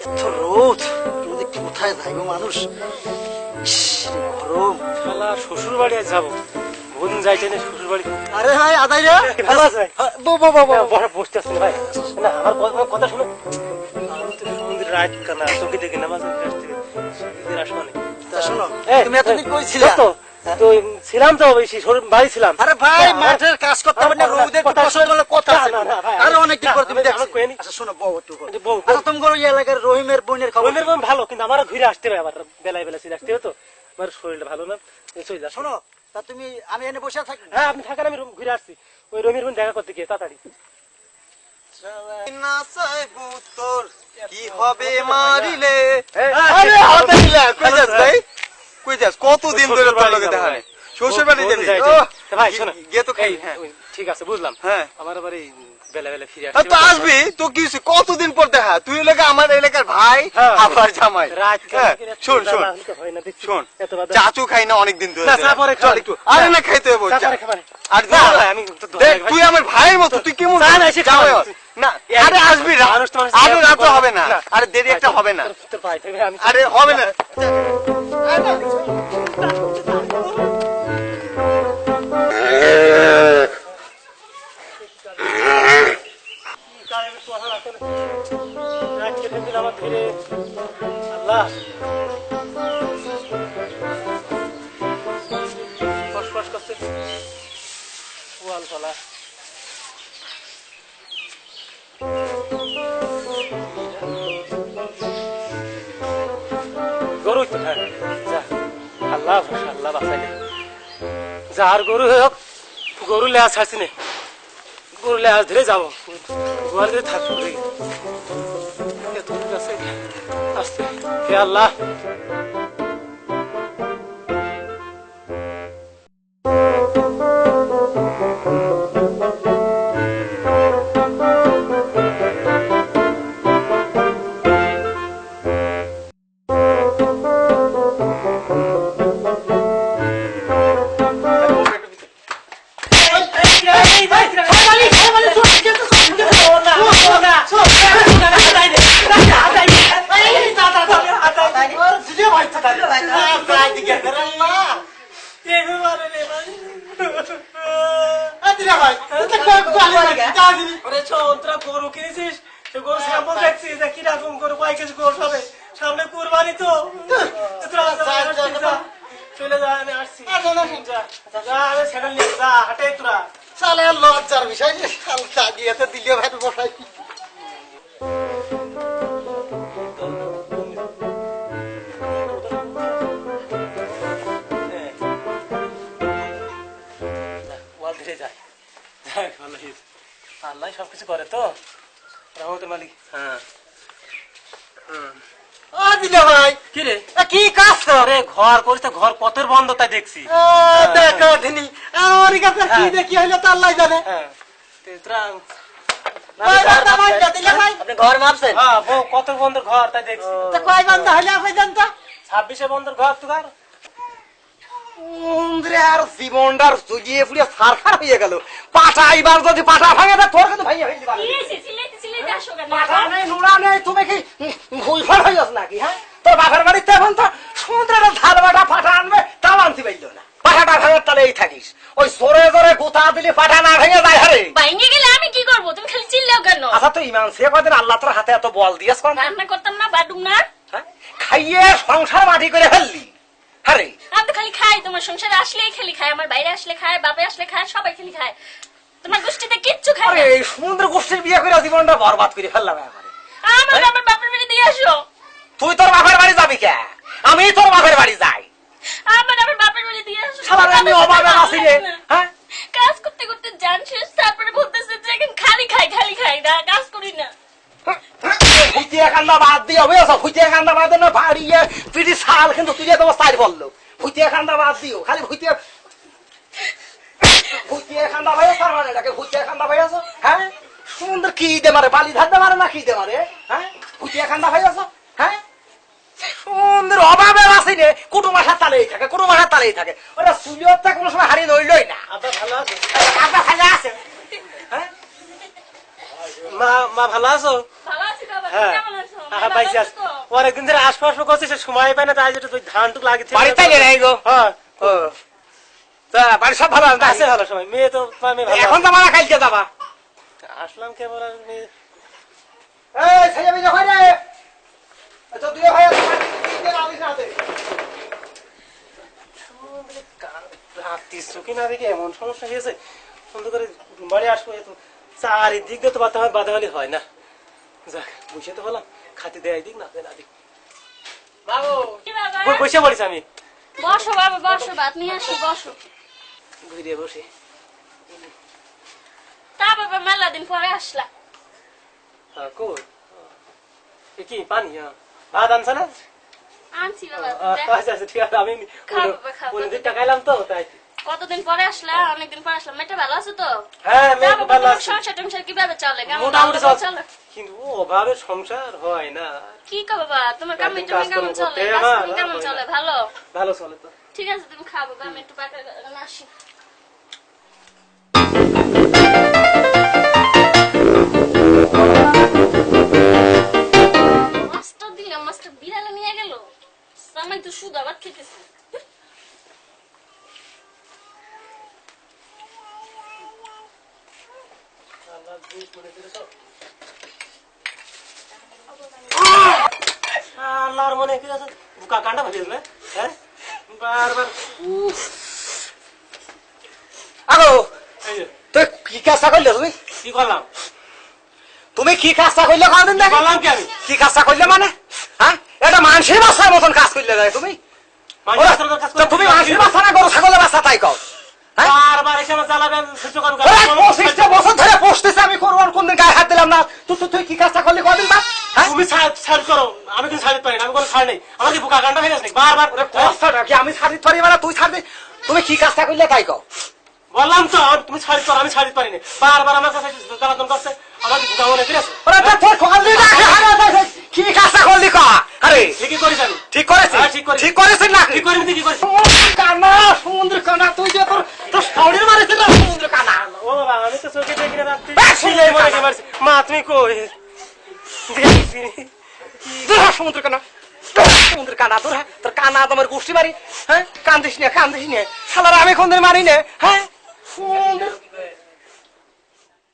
এত রোদ রোদে কোথায় গো মানুষ? গরম। শালা শ্বশুর বাড়ি যাব। বোন না শ্বশুর বাড়ি আরে ভাই আদাই রে। ভালো আছে হ্যাঁ, বো বো বো বো। বড় বসতে ভাই। না আমার কথা- কথা শুনো। আমি তো সমুদ্রের রাত কানা চোখে দেখে নামাজ কাছ থেকে সমুদ্রের আসমানে। তা শোনো এই, তুমি এতদিন কই ছিলা? তো তো ছিলাম তো বেশি বাড়ি ছিলাম। আরে ভাই মাঠের কাজ করতে হবে না আমার- রোদের কথা- কথা বলে কথা না, আছে না, না, ভাই, আরে দিন তুমি আমি- দেখছি। আমি কইনি। আচ্ছা শোনো বউ একটু বউ, বউ। আচ্ছা তোমার এই এলাকার রহিমের বোনের খবর। বোনের বোন ভালো কিন্তু আমারও ঘুরে আসতে হবে আবার বেলায় বেলা ছিঁড়ে আসতে হবে তো। আমার শরীরটা ভালো না চলে যা শোনো তা তুমি আমি এনে বসে থাকি। হ্যাঁ আপনি থাকেন আমি ঘুরে আসছি। ওই রমির বোন দেখা করতে গিয়ে তাড়াতাড়ি। কি হবে মারিলে? আরে হাতে নিলে কই যাস ভাই? কই যাস কতদিন শ্বশুর ধরে তোর বাড়ি লগে দেখা নেই শ্বশুর বাড়ি যাবি তা ভাই শোনো। গিয়ে তো খাই হ্যাঁ ঠিক আছে বুঝলাম। হ্যাঁ। আমার ফিরে তা তো আসবি? তো কি কতদিন পর দেখা? তুই এলাকা আমার এলাকার ভাই। আবার জামাই। শোন শোন। শোন চাচু খাই না অনেকদিন ধরে। আরে না খাইতে হবে। আর। তুই ভাইয়ের মতো তুই কেমন না, আরে আসবি আরে রাত হবে না। আরে দেরি একটা হবে না। আরে হবে না। ওয়াল। গরুই তো থাকে যা। আল্লাহ আল্লাহ বাঁচাইলে গরু হোক, গরু লেয়া ছাড়ছি নে। গরু লেয়া ধরে যাব। গোয়াল ধরে থাকব আসতে হে আল্লাহ। কয় কেজি গরু হবে সামনে কুরবানি তো চলে যা আমি যা হাটে তোরা সালে লজ্জার বিষয় যে হালকা তো দিলে ভাই বসাই আল্লাহ সবকিছু করে তো? রহমতের মালিক। হ্যাঁ। ও দিলে ভাই। কি রে? কি কাজ কর ঘর করিস ঘর পথের বন্ধ তাই দেখছি দেখো দিনি আমার কাছে কি হ্যাঁ। দেখি হইল তো আল্লাহ জানে। হ্যাঁ। তোরা ওই দাদা ভাই, দিলে ভাই। আপনি ঘর মাপছেন? হ্যাঁ কত বন্ধর ঘর তাই দেখছি। তা কয় বান্ধা হইলে আপনি জানতা ছাব্বিশে বন্ধর ঘর তো ঘর আর জীবনটার সুজিয়ে ফুড়িয়ে সারখার হয়ে গেল। পাটা এবার যদি পাটা ভাঙে তা তোর কিন্তু ভাইয়া হইলি কি হয়েছে? চিল্লাইতে চিল্লাইতে আসো কেন? পাটা নেই নুড়া নেই তুমি কি ভুলফল হয়ে যাস নাকি হ্যাঁ? তোর বাপের বাড়িতে এখন তো সমুদ্রের ধার বাটা পাটা আনবে তাও আনতে পাইল না। পাঠাটা ভাঙার তালে এই থাকিস। ওই জোরে জোরে গুতা দিলে পাঠা না ভেঙে যায় হারে বাইঙ্গে গেলে আমি কি করব? তুমি খালি চিল্লাও কেন? আচ্ছা তো ইমান সে কদিন আল্লাহ তোর হাতে এত বল দিয়েছ কোন রান্না করতাম না বাডুম না। হ্যাঁ? খাইয়ে সংসার মাটি করে ফেললি। আরে। আমি তো খালি খাই তোমার সংসারে আসলেই খালি খাই আমার বাইরে আসলে খায় বাপে আসলে খায় সবাই খালি খায়। তোমার গোষ্ঠীতে কিচ্ছু খায় আরে এই সমুদ্র গোষ্ঠীর বিয়ে করে জীবনটা বরবাদ করে ফেললাম আমার আমার বাপের বাড়ি দিয়ে আসো। তুই তোর বাপের বাড়ি যাবি কে? আমি তোর বাপের বাড়ি যাই। আমার আমার বাপের বাড়ি দিয়ে আসো। সারা আমি অভাবে আছি রে। হ্যাঁ? কাজ করতে করতে জান শেষ তারপরে বলতেছে যে খালি খাই খালি খাই না কাজ করি না। ফুটিয়ে কান্দা বাদ দিয়ে বুঝেছ ফুটিয়ে কান্দা বাদ না বাড়িয়ে পিটি শাল কিন্তু তুই তোমার সাইড বলল। ফুটিয়ে কান্দা বাদ দিও খালি ফুটিয়ে ফুটিয়ে কান্দা ভাই তার মানে এটাকে ফুটিয়ে কান্দা ভাই আছো? হ্যাঁ? সুন্দর কি দে মারে বালি ধার দে মারে না কি দে মারে হ্যাঁ? ফুটিয়ে কান্দা ভাই আছো? হ্যাঁ? সুন্দর অভাবে আসি রে কুটুম আসার তালেই থাকে কুটুম আসার তালেই থাকে। ওরা কোনো সময় হারিয়ে নইলই না। ভালো আছো? আপনার ভালো আছে? হ্যাঁ? মা মা ভালো আছো? হ্যাঁ। পাইছি অনেকদিন ধরে আসব করছে সে সময় পায় না তাই যেটা তুই ধান টুক লাগিয়ে বাড়ি তাইলে নাই গো। হ্যাঁ। ও। তা বাড়ি সব ভালো আছে আছে ভালো সময় মেয়ে তো মেয়ে ভালো এখন যাবা না কালকে যাবা। আসলাম কেবল আর মেয়ে? এই ছেলে মেয়ে হয় রে তো দুই ভাই আলিস না রাত্রি চুকি দেখে এমন সমস্যা হয়েছে। বন্ধ করে বাড়ি আসব চারিদিক দিয়ে তো বাধা বাধা হয় না। যাক বসে তো হলাম খাতে দেয় দিক না দেয় না দিক। বাবু! কি বাবা? বই- বসে বলিস আমি? বসো বাবা বসো ভাত নিয়ে আসি বসো। ঘুরিয়ে বসে। তা বাবা মেলা দিন পরে আসলা। হ্যাঁ কই? কি পানি? হ্যাঁ। ভাত আনছে না? আনছি বাবা আচ্ছা আচ্ছা ঠিক আছে আমি খাও বাবা, খাও। অনেকদিন টাকা এলাম তো তাই। কতদিন পরে আসলা? অনেকদিন পরে আসলাম। মেয়েটা ভালো আছে তো? হ্যাঁ ভালো আছে। সংসার টংসার কীভাবে চলে? কেমন চল কিন্তু অভাবে সংসার হয় না। কি কো বাবা তোমার কামে তুমি কেমন চলে? কেমন চলে? ভালো? ভালো চলে তো। ঠিক আছে তুমি খাব আমি একটু পাকা আসি। মনে কি আছে? বুকা কান্ডা ভাবি দিলে হ্যাঁ? বারবার আগো তুই কি কাজটা করলে তুমি? কি করলাম? তুমি কি কাজটা করলে কোনদিন কি দেখি করলাম কি আমি? কি কাজটা করলে মানে? হ্যাঁ? এটা মানুষের বাসার মতন কাজ করলে যায় তুমি। তুমি মানুষের বাসা না গরু ছাগলের বাসা তাই কও? বারবার এসে আমার জ্বালাবে আমি সহ্য করব কেন? ওরা পঁচিশটা বছর ধরে বসতেছে আমি করব আর কোনদিন গায়ে হাত দিলাম না। তুই তুই- তুই কি কাজটা করলি কদিন বা হ্যাঁ? তুমি ছাড় ছাড় করো আমি কিন্তু ছাড়তে পারি না আমি কোনো ছাড় নেই। আমার বুকা কান্ডা হয়ে গেছে বারবার হ্যাঁ? কষ্টটা কি আমি ছাড়িতে পারি মানে তুই ছাড়বি তুমি কি কাজটা করলে তাই কও? বললাম তো তুমি ছাড়তে আমি ছাড়তে পারি না। বারবার আমার কাছে জ্বালাতন করছে আমার কি বুকা মনে তোর কি কাজটা করলি ক আরে ঠিকই ঠিক করেছিস? হ্যাঁ, ঠিক করেছি। ঠিক না কি করি কি করিস সমুদ্র কানা সমুদ্র কানা তুই যে তোর তোর সাউরির মারিস না সমুদ্র কানা ও বাবা আমি তো চোখে দেখি না রাত্রি এই, সিলাই মনে কি মারছি মা, তুমি কই? দূর সমুদ্র কানা। সমুদ্র কানা হ তোর কানা তোমার গোষ্ঠী মারি হ্যাঁ? কান্দিস না, কান্দিস নে। শালার আমি কোনদিন মারি নে হ্যাঁ? সমুদ্র